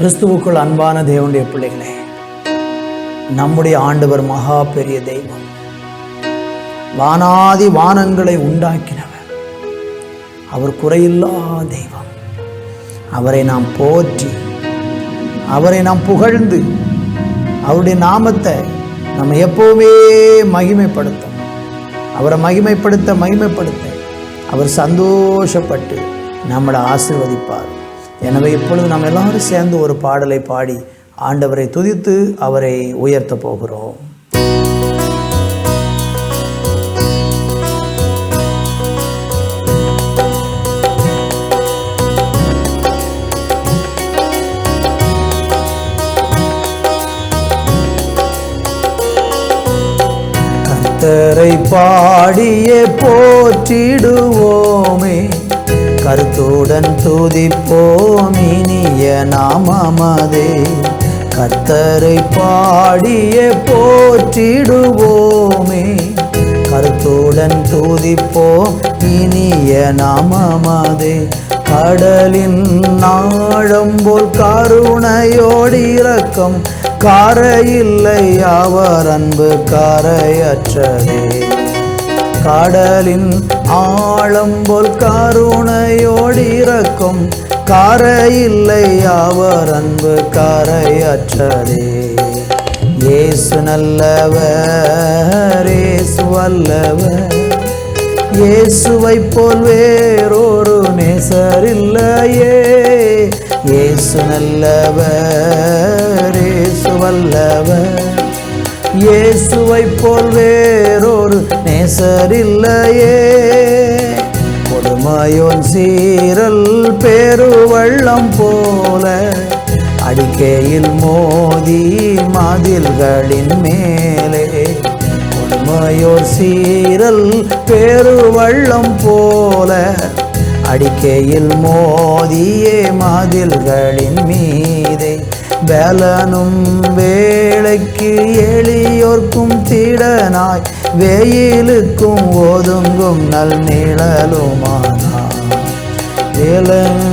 கிறிஸ்துவுக்குள் அன்பான தேவனுடைய பிள்ளைகளே நம்முடைய ஆண்டவர் மகா பெரிய தெய்வம். வானாதி வானங்களை உண்டாக்கினவர். அவர் குறையில்லா தெய்வம். அவரை நாம் போற்றி அவரை நாம் புகழ்ந்து அவருடைய நாமத்தை நம்ம எப்பவுமே மகிமைப்படுத்தணும் அவரை மகிமைப்படுத்த மகிமைப்படுத்த அவர் சந்தோஷப்பட்டு நம்மளை ஆசிர்வதிப்பார். எனவே இப்பொழுது நாம் எல்லாரும் சேர்ந்து ஒரு பாடலை பாடி ஆண்டவரை துதித்து அவரை உயர்த்த போகிறோம். கர்த்தரை பாடியே போற்றிடுவோமே. கருத்துடன் துதிப்போம் இனிய நாமமதே. கத்தரை பாடிய போற்றிடுவோமே. கருத்துடன் துதிப்போம் இனிய நாமமதே. கடலின் நாழம் போல் கருணையோடு இரக்கம். காரையில்லை அவர் அன்பு காரையற்றதே. கடலின் ஆழம் போல் கருணையோடு இரக்கம் காரையில்லை அவர் அன்பு காரையற்றதே. இயேசு நல்லவர் இயேசு வல்லவர். இயேசுவை போல் வேறொரு நேசர் இல்லையே. இயேசு நல்லவர் இயேசு வல்லவர். இயேசுவை போல் வேறொரு நேசர் இல்லையே. கொடுமையோன் சீரல் பெருவள்ளம் போல அடிக்கையில் மோதி மாதில்களின் மேலே. உண்மையோர் சீரல் பெருவள்ளம் போல அடிக்கையில் மோதியே மாதில்களின் மீதே. வேலனும் வேலைக்கு எளியோர்க்கும் திடனாய் வெயிலுக்கும் ஒதுங்கும் நல் நிழலுமான இளம்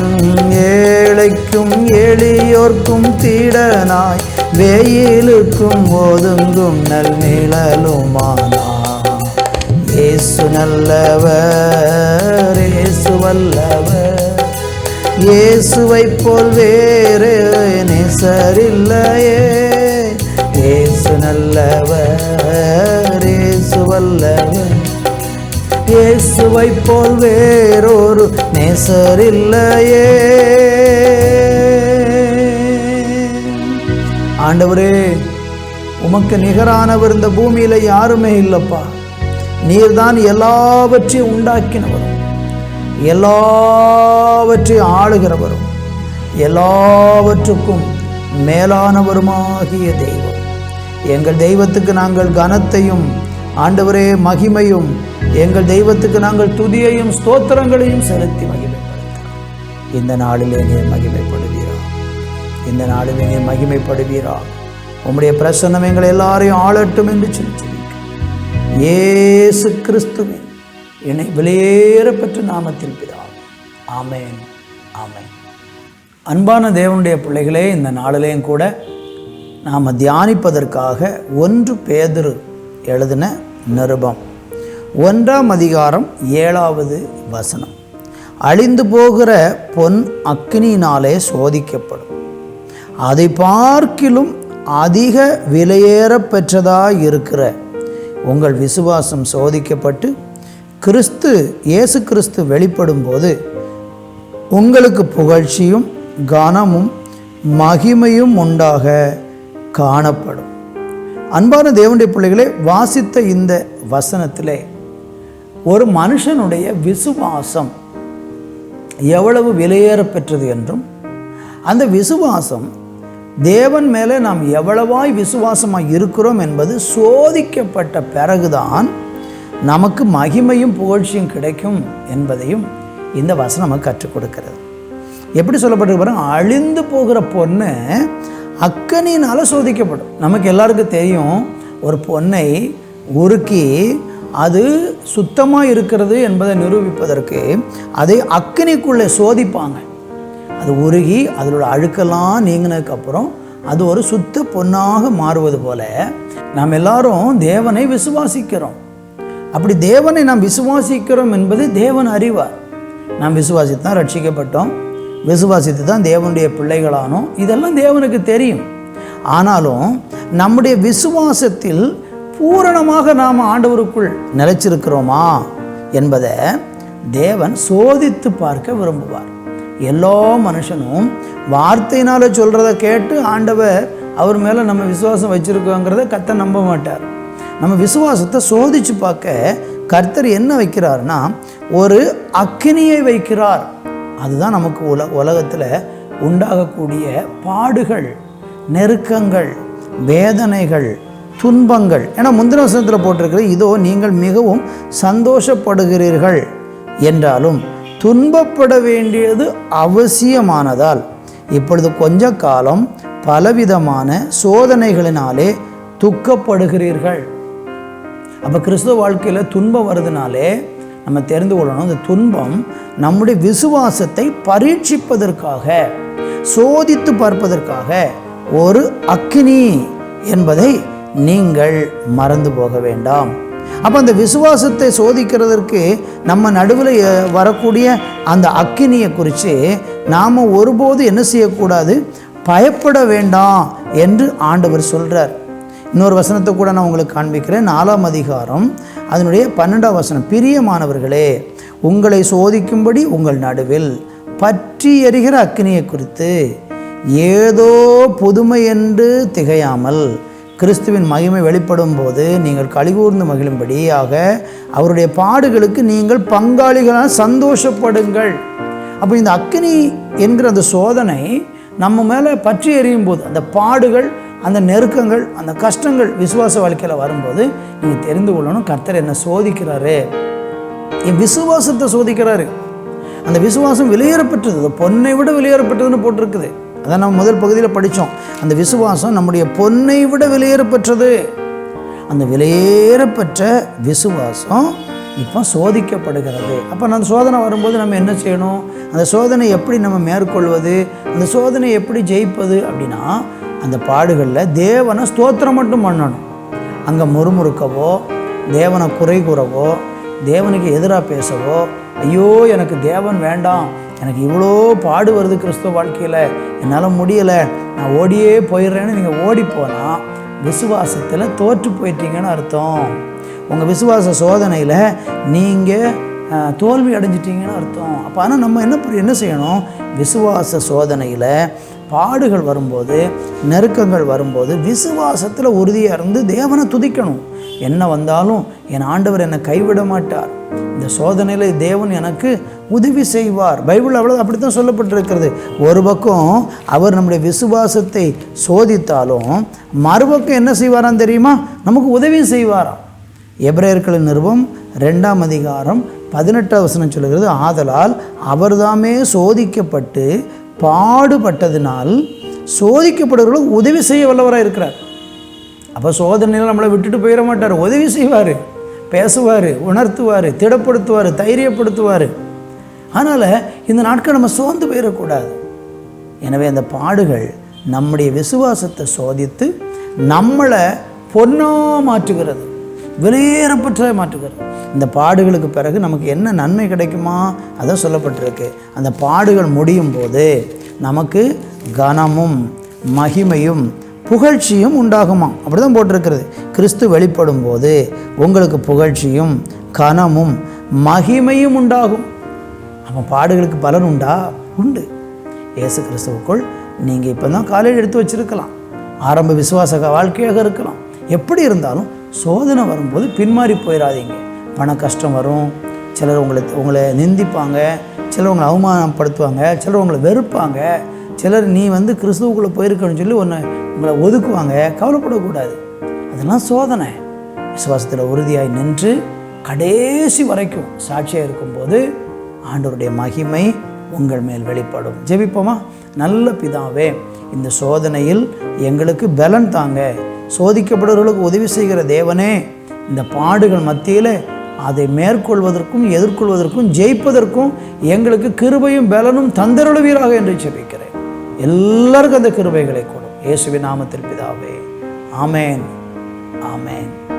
ஏழைக்கும் எளியோர்க்கும் தீடனாய் வெயிலுக்கும் ஒதுங்கும் நல் நிழலுமானா இயேசு நல்லவர் இயேசு வல்லவர். இயேசுவை போல் வேறு நேசரில்லையே. இயேசு நல்லவர் இயேசு வல்லவர். பார்வை போல் வேறொரு நேசரில்லையே. ஆண்டவரே உமக்கு நிகரானவர் இந்த பூமியில யாருமே இல்லைப்பா. நீர்தான் எல்லாவற்றையும் உண்டாக்கினவரும் எல்லாவற்றையும் ஆளுகிறவரும் எல்லாவற்றுக்கும் மேலானவருமாகிய தெய்வம். எங்கள் தெய்வத்துக்கு நாங்கள் கனத்தையும் ஆண்டவரே மகிமையும் எங்கள் தெய்வத்துக்கு நாங்கள் துதியையும் ஸ்தோத்திரங்களையும் செலுத்தி மகிமைப்படுத்துகிறோம். இந்த நாளிலே நீர் மகிமைப்படுவீரா? இந்த நாளிலே நீர் மகிமைப்படுவீரா? உம்முடைய பிரசன்னம் எங்களை எல்லாரையும் ஆளட்டும் என்று சொல்லி ஏசு இயேசு கிறிஸ்துவின் என்னை வெளியேறப்பெற்ற நாமத்தில் பிதா. ஆமேன் ஆமேன். அன்பான தேவனுடைய பிள்ளைகளே இந்த நாளிலேயும் கூட நாம் தியானிப்பதற்காக ஒன்று பேதுரு எழுதின நிருபம். ஒன்றாம் அதிகாரம் ஏழாவது வசனம். அழிந்து போகிற பொன் அக்னியினாலே சோதிக்கப்படும். அதை பார்க்கிலும் அதிக விலையேற இருக்கிற உங்கள் விசுவாசம் சோதிக்கப்பட்டு கிறிஸ்து இயேசு கிறிஸ்து வெளிப்படும் போது உங்களுக்கு புகழ்ச்சியும் கனமும் மகிமையும் உண்டாக காணப்படும். அன்பான தேவனுடைய பிள்ளைகளே வாசித்த இந்த வசனத்திலே ஒரு மனுஷனுடைய விசுவாசம் எவ்வளவு விலையேற பெற்றது என்றும் அந்த விசுவாசம் தேவன் மேலே நாம் எவ்வளவாய் விசுவாசமாக இருக்கிறோம் என்பது சோதிக்கப்பட்ட பிறகுதான் நமக்கு மகிமையும் புகழ்ச்சியும் கிடைக்கும் என்பதையும் இந்த வசனம் நமக்கு கற்றுக் கொடுக்கிறது. எப்படி சொல்லப்பட்டிருக்கு பாருங்க? அழிந்து போகிற பொண்ணு அக்கனியினால் சோதிக்கப்படும். நமக்கு எல்லாருக்கும் தெரியும் ஒரு பொண்ணை உருக்கி அது சுத்தமாக இருக்கிறது என்பதை நிரூபிப்பதற்கு அதை அக்கினிக்குள்ளே சோதிப்பாங்க. அது உருகி அதில் உள்ள அழுக்கெல்லாம் நீங்கினதுக்கப்புறம் அது ஒரு சுத்த பொன்னாக மாறுவது போல நாம் எல்லாரும் தேவனை விசுவாசிக்கிறோம். அப்படி தேவனை நாம் விசுவாசிக்கிறோம் என்பது தேவன் அறிவார். நாம் விசுவாசித்து தான் ரட்சிக்கப்பட்டோம். விசுவாசித்து தான் தேவனுடைய பிள்ளைகளானோம். இதெல்லாம் தேவனுக்கு தெரியும். ஆனாலும் நம்முடைய விசுவாசத்தில் பூரணமாக நாம் ஆண்டவருக்குள் நிலைச்சிருக்கிறோமா என்பதை தேவன் சோதித்து பார்க்க விரும்புவார். எல்லா மனுஷனும் வார்த்தையினால் சொல்கிறத கேட்டு ஆண்டவர் அவர் மேலே நம்ம விசுவாசம் வச்சுருக்கோங்கிறத கத்த நம்ப மாட்டார். நம்ம விசுவாசத்தை சோதித்து பார்க்க கர்த்தர் என்ன வைக்கிறார்னா ஒரு அக்கினியை வைக்கிறார். அதுதான் நமக்கு உல உலகத்தில் உண்டாகக்கூடிய பாடுகள் நெருக்கங்கள் வேதனைகள் துன்பங்கள். ஏன்னா முந்தின வசனத்தில் போட்டிருக்கிற இதோ நீங்கள் மிகவும் சந்தோஷப்படுகிறீர்கள் என்றாலும் துன்பப்பட வேண்டியது அவசியமானதால் இப்பொழுது கொஞ்ச காலம் பலவிதமான சோதனைகளினாலே துக்கப்படுகிறீர்கள். அப்போ கிறிஸ்துவ வாழ்க்கையில் துன்பம் வருதுனாலே நம்ம தெரிந்து கொள்ளணும் இந்த துன்பம் நம்முடைய விசுவாசத்தை பரீட்சிப்பதற்காக சோதித்து பார்ப்பதற்காக ஒரு அக்கினி என்பதை நீங்கள் மறந்து போக வேண்டாம். அப்போ அந்த விசுவாசத்தை சோதிக்கிறதற்கு நம்ம நடுவில் வரக்கூடிய அந்த அக்கினியை குறித்து நாம் ஒருபோது என்ன செய்யக்கூடாது? பயப்பட வேண்டாம் என்று ஆண்டவர் சொல்கிறார் இன்னொரு வசனத்தை கூட நான் உங்களுக்கு காண்பிக்கிறேன். நாலாம் அதிகாரம் அதனுடைய பன்னெண்டாம் வசனம். பிரியமானவர்களே உங்களை சோதிக்கும்படி உங்கள் நடுவில் பற்றி எறிகிற அக்கினியை குறித்து ஏதோ புதுமை என்று திகையாமல் கிறிஸ்துவின் மகிமை வெளிப்படும் போது நீங்கள் கழிகூர்ந்து மகிழும்படியாக அவருடைய பாடுகளுக்கு நீங்கள் பங்காளிகளாக சந்தோஷப்படுங்கள். அப்போ இந்த அக்னி என்கிற அந்த சோதனை நம்ம மேலே பற்றி எறியும் போது அந்த பாடுகள் அந்த நெருக்கங்கள் அந்த கஷ்டங்கள் விசுவாச வாழ்க்கையில் வரும்போது நீங்கள் தெரிந்து கொள்ளணும் கர்த்தர் என்ன சோதிக்கிறாரு. என் விசுவாசத்தை சோதிக்கிறாரு. அந்த விசுவாசம் வெளியேறப்பட்டது. பொண்ணை பொன்னை விட வெளியேறப்பட்டதுன்னு போட்டிருக்குது. அதை நம்ம முதல் பகுதியில் படித்தோம் அந்த விசுவாசம் நம்முடைய பொன்னை விட வெளியேறப்பட்டது அந்த வெளியேறப்பட்ட விசுவாசம் இப்போ சோதிக்கப்படுகிறது. அப்போ அந்த சோதனை வரும்போது நம்ம என்ன செய்யணும்? அந்த சோதனை எப்படி நம்ம மேற்கொள்வது? அந்த சோதனை எப்படி ஜெயிப்பது? அப்படின்னா அந்த பாடுகளில் தேவனை ஸ்தோத்திரம் மட்டும் பண்ணணும். அங்கே முறுமுறுக்கவோ தேவனை குறை கூறவோ தேவனுக்கு எதிராக பேசவோ ஐயோ எனக்கு தேவன் வேண்டாம். எனக்கு இவ்வளோ பாடு வருது கிறிஸ்துவ வாழ்க்கையில். என்னால் முடியலை. நான் ஓடியே போயிடுறேன்னு நீங்கள் ஓடி போனால் விசுவாசத்தில் தோற்று போயிட்டீங்கன்னு அர்த்தம். உங்கள் விசுவாச சோதனையில் நீங்கள் தோல்வி அடைஞ்சிட்டீங்கன்னு அர்த்தம். அப்போ ஆனால் நம்ம என்ன புரிய- என்ன செய்யணும்? விசுவாச சோதனையில் பாடுகள் வரும்போது நெருக்கங்கள் வரும்போது விசுவாசத்தில் உறுதியாக இருந்து தேவனை துதிக்கணும். என்ன வந்தாலும் என் ஆண்டவர் என்னை கைவிட மாட்டார். இந்த சோதனையில் தேவன் எனக்கு உதவி செய்வார். பைபிள் அவ்வளோ அப்படி தான் சொல்லப்பட்டிருக்கிறது. ஒரு பக்கம் அவர் நம்முடைய விசுவாசத்தை சோதித்தாலும் மறுபக்கம் என்ன செய்வாராம் தெரியுமா? நமக்கு உதவி செய்வாராம். எபிரேயர்களின் நிறுவம் ரெண்டாம் அதிகாரம் பதினெட்டாம் வசனம் சொல்கிறது ஆதலால் அவர்தாமே சோதிக்கப்பட்டு பாடுபட்டதினால் சோதிக்கப்படுவர்களும் உதவி செய்ய வல்லவராக இருக்கிறார் அப்போ சோதனையில் நம்மளை விட்டுட்டு போயிட மாட்டார். உதவி செய்வார். பேசுவார் உணர்த்துவார் திடப்படுத்துவார் தைரியப்படுத்துவார். அதனால் இந்த நாட்கள் நம்ம சோர்ந்து போயிடக்கூடாது. எனவே அந்த பாடுகள் நம்முடைய விசுவாசத்தை சோதித்து நம்மளை பொன்னா மாற்றுகிறது. வெளியேறப்பற்ற மாற்றுகிறது. இந்த பாடுகளுக்கு பிறகு நமக்கு என்ன நன்மை கிடைக்குமா? அதை சொல்லப்பட்டிருக்கு. அந்த பாடுகள் முடியும் போது நமக்கு கனமும் மகிமையும் புகழ்ச்சியும் உண்டாகுமா அப்படி தான் போட்டிருக்கிறது. கிறிஸ்து வெளிப்படும் போது உங்களுக்கு புகழ்ச்சியும் கனமும் மகிமையும் உண்டாகும். அப்போ பாடுகளுக்கு பலன் உண்டா? உண்டு. இயேசு கிறிஸ்துவுக்குள் நீங்கள் இப்போ தான் காலையில் எடுத்து வச்சிருக்கலாம். ஆரம்ப விசுவாச வாழ்க்கையாக இருக்கலாம். எப்படி இருந்தாலும் சோதனை வரும்போது பின்மாறி போயிடாதீங்க பண கஷ்டம் வரும். சிலர் உங்களை உங்களை நிந்திப்பாங்க. சிலர் உங்களை அவமானப்படுத்துவாங்க. சிலர் உங்களை வெறுப்பாங்க. சிலர் நீ வந்து கிறிஸ்துவுக்குள்ளே போயிருக்கணும்னு சொல்லி ஒன்று உங்களை ஒதுக்குவாங்க கவலைப்படக்கூடாது. அதெல்லாம் சோதனை. விசுவாசத்தில் உறுதியாய் நின்று கடைசி வரைக்கும் சாட்சியாக இருக்கும்போது ஆண்டவருடைய மகிமை உங்கள் மேல் வெளிப்படும். ஜெபிப்போமா? நல்ல பிதாவே இந்த சோதனையில் எங்களுக்கு பலன் தாங்க. சோதிக்கப்படுறவர்களுக்கு உதவி செய்கிற தேவனே இந்த பாடுகள் மத்தியில் அதை மேற்கொள்வதற்கும் எதிர்கொள்வதற்கும் ஜெயிப்பதற்கும் எங்களுக்கு கிருபையும் பலனும் தந்தருளவீராக என்று ஜெபிக்கிறேன். எல்லாருக்கும் அந்த கிருபைகளை கொடும் இயேசுவின் நாமத்தில் பிதாவே. ஆமேன். ஆமேன்.